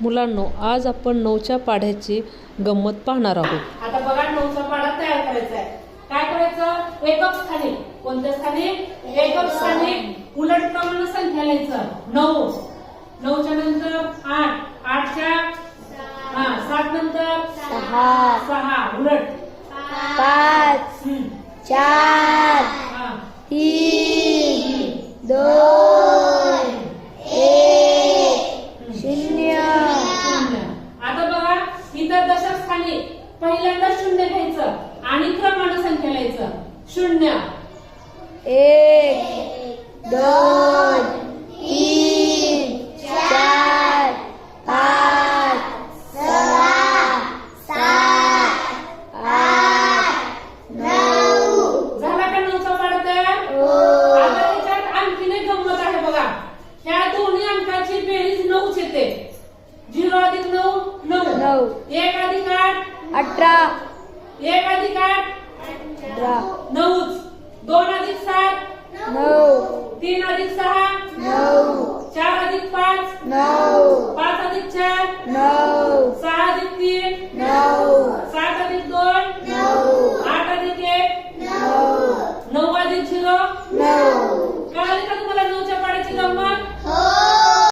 मुलांनो आज आपण नऊच्या पाढ्याची गंमत पाहणार आहोत. आता बघा नऊचा पाडा तयार करायचा आहे काय करायचं? एकक स्थानी कोणत्या स्थानी एकक स्थानी उलट प्रमाण संख्या लिहायचं. नऊ. नऊच्या नंतर आठ. आठच्या? हा सात नंतर? सहा. सहा. उलट. इथं दशक स्थानी पहिल्यांदा शून्य घ्यायचं आणि क्रमांक संख्या लिहायचं. शून्य. एक दोन तीन चार पाच सहा सात आठ नऊ. झाला का नऊचा पाडा तयार? हो. आता त्याच्यात आणखीन एक गंमत आहे बघा. ह्या दोन्ही अंकाची बेरीज नऊच येते. नऊ एक अधिक अठरा. एक अधिक आठ अठरा. नऊच. दोन अधिक सात. नऊ. तीन अधिक सहा. नऊ. चार अधिक पाच. नऊ. पाच अधिक चार. नऊ. सहा अधिक तीन. नऊ. सात अधिक दोन. नऊ. आठ अधिक एक. नऊ. नऊ अधिक झिरो. नऊ.